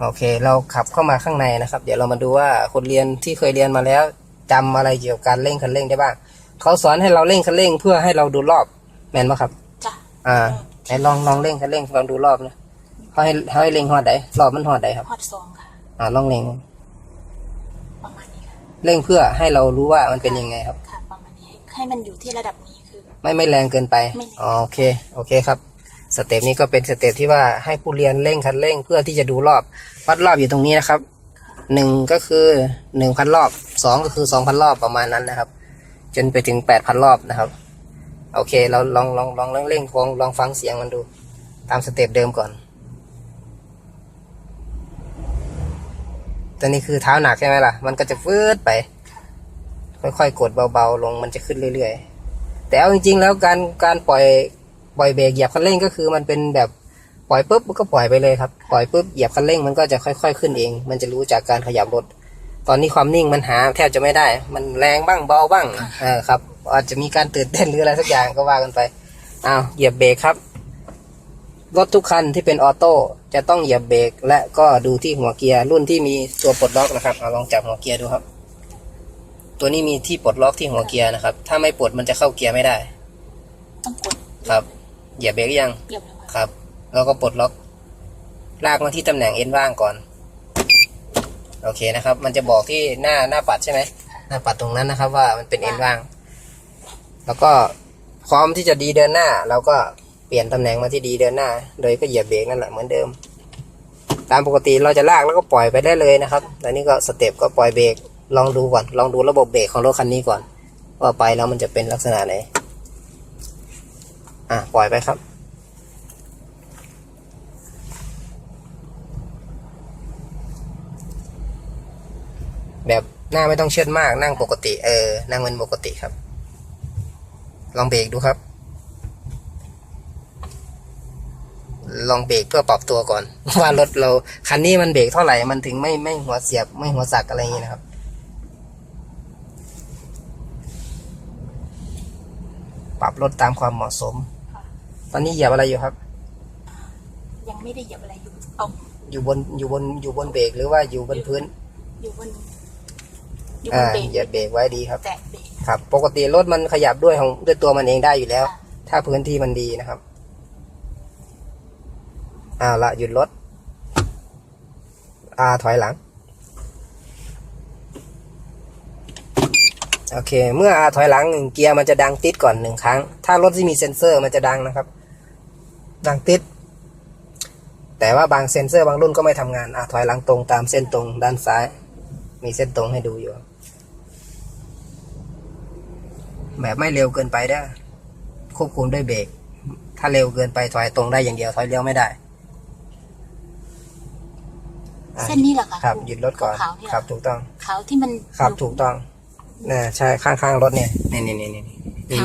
โอเค เราขับเข้ามาข้างในนะครับ เดี๋ยวเรามาดูว่าคนเรียนที่เคยเรียนมาแล้วจำอะไรเกี่ยวกับการเร่งคันเร่งได้บ้างเขาสอนให้เราเร่งคันเร่งเพื่อให้เราดูรอบแม่นปะครับจ้ะอ่าไหนลองลองเร่งคันเร่งลองดูรอบนะเขาให้เขาให้เร่งหอดใดรอบมันหอดใดครับฮอตซองค่ะอ่าลองเร่งประมาณนี้ค่ะเร่งเพื่อให้เรารู้ว่ามันเป็นยังไงครับค่ะประมาณนี้ให้ให้มันอยู่ที่ระดับนี้คือ ไม่ไม่แรงเกินไปไม่แรงอ๋อโอเค โอเคครับ สเต็ปนี้ก็เป็นสเต็ปที่ว่าให้ผู้เรียนเร่งคันเร่งเพื่อที่จะดูรอบ วัดรอบอยู่ตรงนี้นะครับหนึ่งก็คือหนึ่งพันรอบสองก็คือสองพันรอบประมาณนั้นนะครับ จนไปถึงแปดพันรอบนะครับ โอเค เราลองลองลองเร่งเร่งลองลองฟังเสียงมันดู ตามสเต็ปเดิมก่อนตอนนี้คือเท้าหนักใช่ไหมล่ะ มันก็จะฟืดไป ค่อยๆกดเบาๆลงมันจะขึ้นเรื่อยๆ แต่เอาจริงๆแล้วการการปล่อย ปล่อยเบรกเหยียบคันเร่งก็คือมันเป็นแบบปล่อยปุ๊บมันก็ปล่อยไปเลยครับ ปล่อยปุ๊บเหยียบคันเร่งมันก็จะค่อย ๆ ขึ้นเอง มันจะรู้จากการขยับรถ ตอนนี้ความนิ่งมันหาแทบจะไม่ได้ มันแรงบ้างเบาบ้างเออครับ อาจจะมีการตื่นเต้นหรืออะไรสักอย่างก็ว่ากันไปอ้าวเหยียบเบรกครับรถทุกคันที่เป็นออโต้จะต้องเหยียบเบรกและก็ดูที่หัวเกียร์รุ่นที่มีตัวปลดล็อกนะครับเอาลองจับหัวเกียร์ดูครับ ตัวนี้มีที่ปลดล็อกที่หัวเกียร์นะครับ ถ้าไม่ปลดมันจะเข้าเกียร์ไม่ได้ ต้องกดครับ เหยียบเบรกหรือยังเหยียบแล้วค่ะครับ แล้วก็ปลดล็อก ลากมาที่ตำแหน่งเอ็นว่างก่อน โอเคนะครับ มันจะบอกที่หน้าหน้าปัดใช่ไหมหน้าปัดตรงนั้นนะครับ ว่ามันเป็นเอ็นว่าง แล้วก็พร้อมที่จะดีเดินหน้าเราก็เปลี่ยนตำแหน่งมาที่ดีเดินหน้า โดยก็เหยียบเบรกนั่นแหละเหมือนเดิม ตามปกติเราจะลากแล้วก็ปล่อยไปได้เลยนะครับแต่นี่ก็สเต็ปก็ปล่อยเบรกลองดูก่อนลองดูระบบเบรกของรถคันนี้ก่อน ว่าไปแล้วมันจะเป็นลักษณะไหน อะปล่อยไปครับ แบบหน้าไม่ต้องเชิดมากนั่งปกติ เออ นั่งเป็นปกติครับ ลองเบรกดูครับ ลองเบรกเพื่อปรับตัวก่อน ว่ารถเราคันนี้มันเบรกเท่าไหร่มันถึงไม่ไม่หัวเสียบไม่หัวสักอะไรอย่างนี้นะครับปรับรถตามความเหมาะสม ตอนนี้เหยียบอะไรอยู่ครับ ยังไม่ได้เหยียบอะไรอยู่เอาอยู่บนอยู่บนอยู่บนเบรกหรือว่าอยู่บนพื้น อยู่บนอยู่บอ่านเบรกเหยียบเบรกไว้ดีครับ แตะเบรกครับ ปกติรถมันขยับด้วยของด้วยตัวมันเองได้อยู่แล้วค่ะถ้าพื้นที่มันดีนะครับเอาละหยุดรถอ่าถอยหลัง โอเค เมื่ออาถอยหลังหนึ่งเกียร์มันจะดังติดก่อนหนึ่งครั้ง ถ้ารถที่มีเซ็นเซอร์มันจะดังนะครับ ดังติด แต่ว่าบางเซ็นเซอร์บางรุ่นก็ไม่ทำงานอะถอยหลังตรงตามเส้นตรงด้านซ้าย มีเส้นตรงให้ดูอยู่ แบบไม่เร็วเกินไปได้ ควบคุมด้วยเบรก ถ้าเร็วเกินไปถอยตรงได้อย่างเดียวถอยเลี้ยวไม่ได้เส้นนี้เหรอคะครับหยุดรถก่อนครับ ถูกต้องเขาที่มันครับถูกต้องน่ใช่ข้างๆรถเนี่ยนี่นี่นี่นี่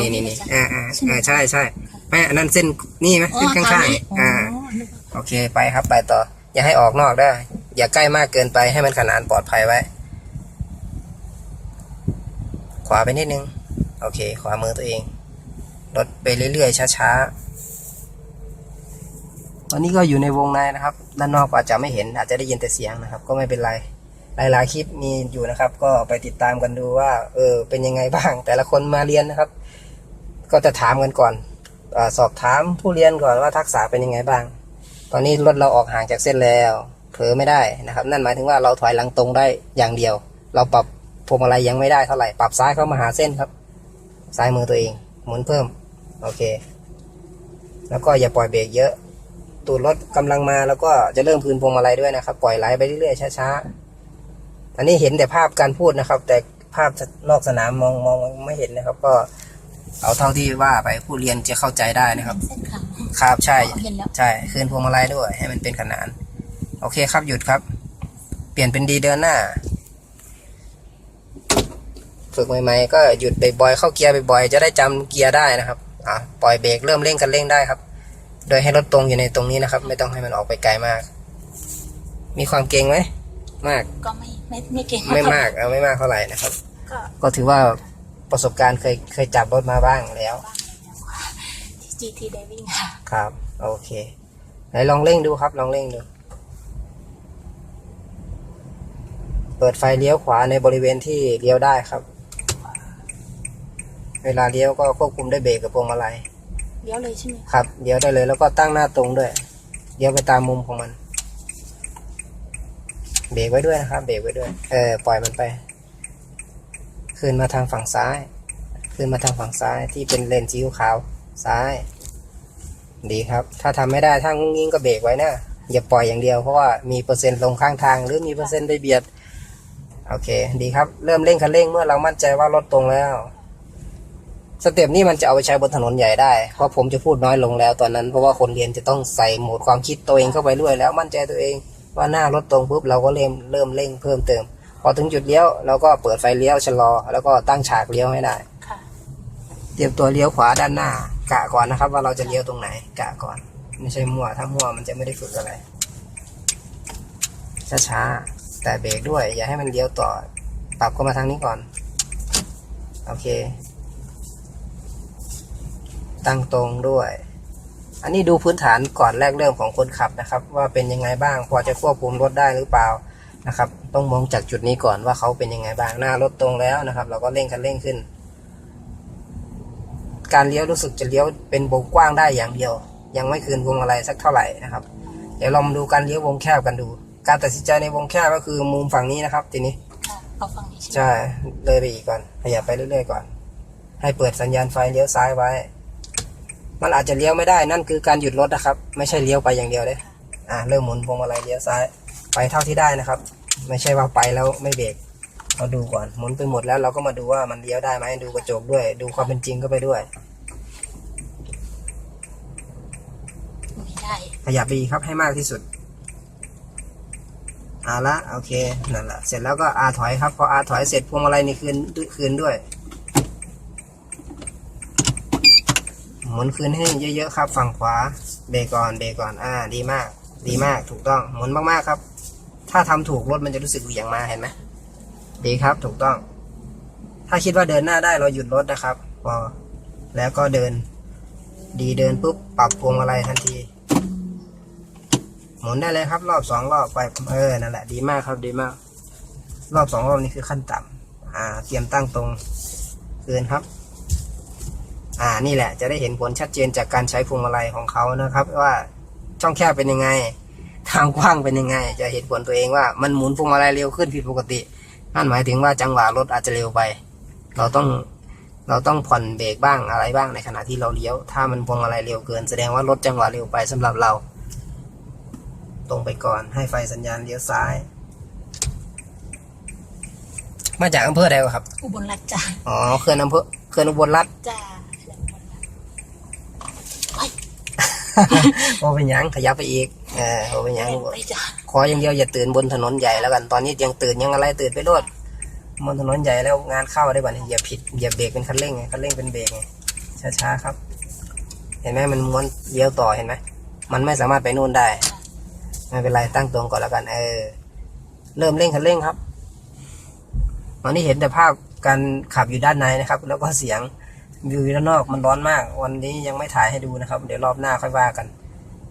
นี่นี่นี่อ่าอ่าใช่ใช่ แม่อันนั้นเส้นนี่ไหมอ๋อเส้นข้างขวนี้ๆอ่าอ๋อนึกว่าโอเคไปครับไปต่อ อย่าให้ออกนอกได้ออย่าใกล้มากเกินไปให้มันขนานปลอดภัยไว้ ขวาไปนิดนึง โอเค ขวามือตัวเองรถไปเรื่อยๆช้าๆตอนนี้ก็อยู่ในวงในนะครับ ด้านนอกอาจจะไม่เห็นอาจจะได้ยินแต่เสียงนะครับ ก็ไม่เป็นไรหลายๆคลิปมีอยู่นะครับ ก็ไปติดตามกันดูว่า เออ เป็นยังไงบ้าง แต่ละคนมาเรียนนะครับ ก็จะถามกันก่อน อสอบถามผู้เรียนก่อนว่าทักษะเป็นยังไงบ้าง ตอนนี้รถเราออกห่างจากเส้นแล้วเผลอไม่ได้นะครับ นั่นหมายถึงว่าเราถอยหลังตรงได้อย่างเดียว เราปรับพวงมาลัยยังไม่ได้เท่าไหร่ปรับซ้ายเข้ามาหาเส้นครับ ซ้ายมือตัวเองหมุนเพิ่มโอเค แล้วก็อย่าปล่อยเบรกเยอะตูดรถกำลังมาแล้วก็จะเริ่มคืนพวงมาลัยด้วยนะครับ ปล่อยไหลไปเรื่อยๆช้าๆอันนี้เห็นแต่ภาพการพูดนะครับ แต่ภาพนอกสนามมองมองไม่เห็นนะครับ ก็ เอาเท่าที่ว่าไปผู้เรียนจะเข้าใจได้นะครับ เส้นขาวครับใช่เห็นแล้วใช่ คืนพวงมาลัยด้วย ให้มันเป็นขนาน โอเคครับหยุดครับ เปลี่ยนเป็นดีเดินหน้า ฝึกใหม่ๆก็หยุดบ่อยๆเข้าเกียร์บ่อยๆจะได้จำเกียร์ได้นะครับ อะปล่อยเบรกเริ่มเร่งกันเร่งได้ครับ โดยให้รถตรงอยู่ในตรงนี้นะครับ ไม่ต้องให้มันออกไปไกลมาก มีความเก่งไหมมาก ก็ไม่ไม่ไม่เก่งไม่มากเอาไม่มากเท่าไหร่นะครับ ก็ ก็ถือว่า ประสบการณ์เคยเคยจับรถมาบ้างแล้วบ้างแล้วค่ะที่ GT Diving ค่ะ ครับ โอเคไหนลองเร่งดูครับ ลองเร่งดู เปิดไฟเลี้ยวขวาในบริเวณที่เลี้ยวได้ครับ เวลาเลี้ยวก็ควบคุมด้วยเบรกกับพวงมาลัยเลี้ยวเลยใช่ไหมครับเลี้ยวได้เลยแล้วก็ตั้งหน้าตรงด้วยเลี้ยวไปตามมุมของมัน เบรกไว้ด้วยนะครับ เบรกไว้ด้วย เออปล่อยมันไป คืนมาทางฝั่งซ้าย คืนมาทางฝั่งซ้ายที่เป็นเลนสีขาวซ้าย ดีครับ ถ้าทำไม่ได้ถ้างุ้งงิ้งก็เบรกไว้นะอย่าปล่อยอย่างเดียวเพราะว่ามีเปอร์เซ็นต์ลงข้างทาง หรือมีเปอร์เซ็นต์ไปเบียดโอเค ดีครับ เริ่มเร่งคันเร่งเมื่อเรามั่นใจว่ารถตรงแล้ว สเต็ปนี้มันจะเอาไปใช้บนถนนใหญ่ได้ เพราะผมจะพูดน้อยลงแล้วตอนนั้น เพราะว่าคนเรียนจะต้องใส่โหมดความคิดตัวเองเข้าไปด้วยแล้วมั่นใจตัวเอง ว่าหน้ารถตรงปุ๊บเราก็เริ่มเริ่มเร่งเพิ่มเติม พอถึงจุดเลี้ยวเราก็เปิดไฟเลี้ยวชะลอ แล้วก็ตั้งฉากเลี้ยวให้ได้ ค่ะ เตรียมตัวเลี้ยวขวาด้านหน้า กะก่อนนะครับ ว่าเราจะเลี้ยวตรงไหน กะก่อน ไม่ใช่มั่ว ถ้ามั่วมันจะไม่ได้ฝึกอะไร ช้าๆ แต่เบรกด้วย อย่าให้มันเลี้ยวต่อ ปรับเข้ามาทางนี้ก่อน โอเค ตั้งตรงด้วย อันนี้ดูพื้นฐานก่อนแรกเริ่มของคนขับนะครับ ว่าเป็นยังไงบ้าง พอจะควบคุมรถได้หรือเปล่า นะครับ ต้องมองจากจุดนี้ก่อนว่าเขาเป็นยังไงบ้างหน้ารถตรงแล้วนะครับ เราก็เร่งคันเร่งขึ้น การเลี้ยวรู้สึกจะเลี้ยวเป็นวงกว้างได้อย่างเดียว ยังไม่คืนวงอะไรสักเท่าไหร่นะครับ เดี๋ยวเรามาดูการเลี้ยววงแคบกันดู การตัดสินใจในวงแคบก็คือมุมฝั่งนี้นะครับ ทีนี้ค่ะเอาฝั่งนี้ใช่ไหมใช่เลยไปอีกก่อนขยับไปเรื่อยๆก่อน ให้เปิดสัญญาณไฟเลี้ยวซ้ายไว้ มันอาจจะเลี้ยวไม่ได้นั่นคือการหยุดรถนะครับ ไม่ใช่เลี้ยวไปอย่างเดียวเลยอ่าเริ่มหมุนพวงมาลัยเลี้ยวซ้าย ไปเท่าที่ได้นะครับ ไม่ใช่ว่าไปแล้วไม่เบรกเราดูก่อนหมุนไปหมดแล้วเราก็มาดูว่ามันเลี้ยวได้ไหมดูกระจกด้วย ดูความเป็นจริงก็ไปด้วยไม่ได้ขยับไปอีกครับให้มากที่สุดเอาละโอเคนั่นแหละเสร็จแล้วก็อาถอยครับพออาถอยเสร็จพวงมาลัยนี่คืนคืนด้วยหมุนคืนให้เยอะๆครับ ฝั่งขวาเบรกก่อนเบรกก่อนอ่า ดีมาก ดีมากถูกต้องหมุนมากๆครับ ถ้าทำถูกรถมันจะรู้สึกเหวี่ยงมาเห็นไหมดีครับถูกต้อง ถ้าคิดว่าเดินหน้าได้เราหยุดรถนะครับ พอ แล้วก็เดิน ดีเดินปุ๊บปรับพวงมาลัยทันที หมุนได้เลยครับ รอบสองรอบไปเออนั่นแหละดีมากครับดีมาก รอบสองรอบนี้คือขั้นต่ำอ่า เตรียมตั้งตรงคืนครับอ่านี่แหละจะได้เห็นผลชัดเจนจากการใช้พวงมาลัยของเขานะครับ ว่าช่องแคบเป็นยังไง ทางกว้างเป็นยังไง จะเห็นผลตัวเองว่ามันหมุนพวงมาลัยเร็วขึ้นผิดปกตินั่นหมายถึงว่าจังหวะรถอาจจะเร็วไป เราต้องเราต้องผ่อนเบรกบ้างอะไรบ้างในขณะที่เราเลี้ยว ถ้ามันพวงมาลัยเร็วเกิน แสดงว่ารถจังหวะเร็วไปสำหรับเรา ตรงไปก่อนให้ไฟสัญญาณเลี้ยวซ้าย มาจากอำเภอใดวะครับ อุบลรัตน์จ้าอ๋อเขื่อนอำเภอเขื่อนอุบลรัฐจ้าโอเป็นหยังขยับไปอีก เออโอเป็นหยังแรงไปจ้าขออย่างเดียวอย่าตื่นบนถนนใหญ่แล้วกันตอนนี้ยังตื่นยังอะไรตื่นไปโลดบนถนนใหญ่แล้วงานเข้าได้บ่เนี่ยอย่าผิดอย่าเบรกเป็นคันเร่งไงคันเร่งเป็นเบรกไงช้าๆครับ เห็นไหมมันม้วนเลี้ยวต่อเห็นไหมมันไม่สามารถไปนู่นได้ ไม่เป็นไรตั้งตรงก่อนแล้วกัน เออ เริ่มเร่งคันเร่งครับตอนนี้เห็นแต่ภาพการขับอยู่ด้านในนะครับ แล้วก็เสียงวิวด้านนอกมันร้อนมาก วันนี้ยังไม่ถ่ายให้ดูนะครับ เดี๋ยวรอบหน้าค่อยว่ากัน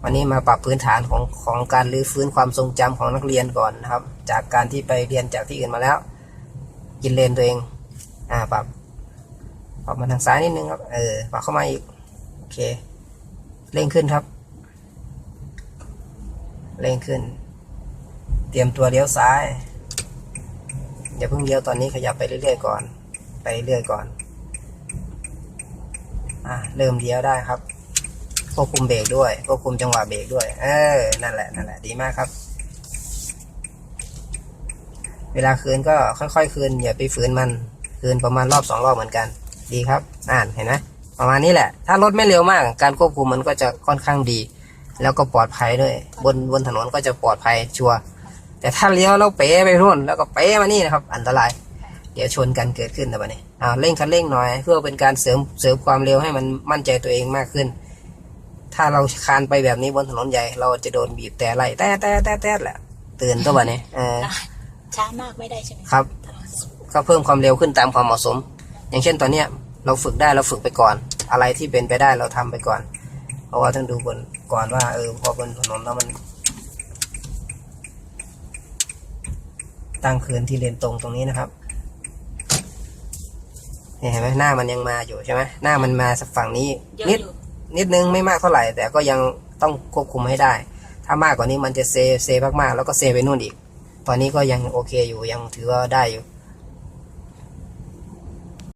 วันนี้มาปรับพื้นฐานของของการรื้อฟื้นความทรงจำของนักเรียนก่อนนะครับ จากการที่ไปเรียนจากที่อื่นมาแล้ว กินเลนตัวเอง อ่าปรับปรับมาทางซ้ายนิดนึงครับ เออปรับเข้ามาอีกโอเคเร่งขึ้นครับ เร่งขึ้น เตรียมตัวเลี้ยวซ้ายอย่าเพิ่งเลี้ยวตอนนี้ขยับไปเรื่อยๆก่อน ไปเรื่อยๆก่อน อ่าเริ่มเลี้ยวได้ครับ ควบคุมเบรกด้วยควบคุมจังหวะเบรกด้วย เออ นั่นแหละนั่นแหละดีมากครับ เวลาคืนก็ค่อยๆคืนอย่าไปฝืนมันคืนประมาณรอบสองรอบเหมือนกัน ดีครับ อ่านเห็นไหมประมาณนี้แหละ ถ้ารถไม่เร็วมาก การควบคุมมันก็จะค่อนข้างดี แล้วก็ปลอดภัยด้วย บนบนถนนก็จะปลอดภัยชัวร์แต่ถ้าเลี้ยวแล้วเป๋ไปรุ่นแล้วก็เป๋มานี่นะครับ อันตราย เดี๋ยวชนกันเกิดขึ้นนะบัดนี้อ่าเร่งคันเร่งหน่อย เพื่อเป็นการเสริมเสริมความเร็วให้มันมั่นใจตัวเองมากขึ้น ถ้าเราคานไปแบบนี้บนถนนใหญ่ เราจะโดนบีบแต่ไล่แต่แต่แต่แต่แหละตื่นตัวบัดนี้เออช้ามากไม่ได้ใช่ไหมครับ ก็เพิ่มความเร็วขึ้นตามความเหมาะสม อย่างเช่นตอนเนี้ยเราฝึกได้เราฝึกไปก่อน อะไรที่เป็นไปได้เราทำไปก่อน เพราะว่าต้องดูบนก่อนว่าเออพอบนถนนแล้วมันตตั้งคืนที่เลนตรงตรงนี้นะครับเนี่ยเห็นไหมหน้ามันยังมาอยู่ใช่ไหมหน้ามันมาฝั่งนี้เยอะนิดอยู่ นิดนึงไม่มากเท่าไหร่ แต่ก็ยังต้องควบคุมให้ได้ ถ้ามากกว่านี้มันจะเซเซมากๆแล้วก็เซไปนู่นอีก ตอนนี้ก็ยังโอเคอยู่ยังถือว่าได้อยู่